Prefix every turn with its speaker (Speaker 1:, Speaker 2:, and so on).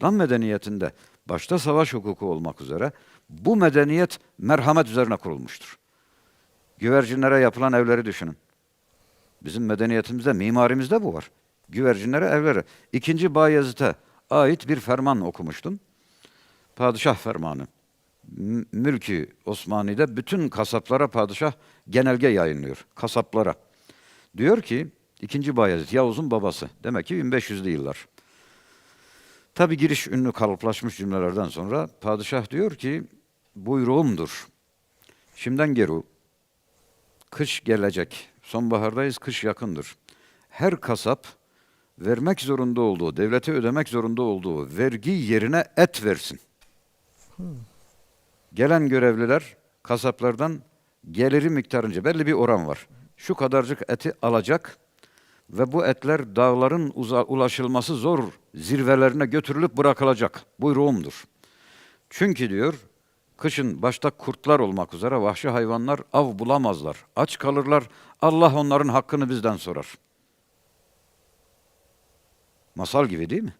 Speaker 1: İslam medeniyetinde başta savaş hukuku olmak üzere bu medeniyet merhamet üzerine kurulmuştur. Güvercinlere yapılan evleri düşünün. Bizim medeniyetimizde, mimarimizde bu var. Güvercinlere evleri. İkinci Bayezid'e ait bir ferman okumuştum. Padişah fermanı. Mülki Osmani'de bütün kasaplara padişah genelge yayınlıyor. Kasaplara. Diyor ki, ikinci Bayezid, Yavuz'un babası. Demek ki 1500'lü yıllar. Tabi giriş ünlü kalıplaşmış cümlelerden sonra padişah diyor ki, buyruğumdur. Şimdiden geri kış gelecek. Sonbahardayız, kış yakındır. Her kasap vermek zorunda olduğu, devlete ödemek zorunda olduğu vergi yerine et versin. Gelen görevliler kasaplardan geliri miktarınca belli bir oran var. Şu kadarcık eti alacak ve bu etler dağların ulaşılması zor zirvelerine götürülüp bırakılacak. Buyruğumdur. Çünkü diyor, kışın başta kurtlar olmak üzere vahşi hayvanlar av bulamazlar. Aç kalırlar. Allah onların hakkını bizden sorar. Masal gibi değil mi?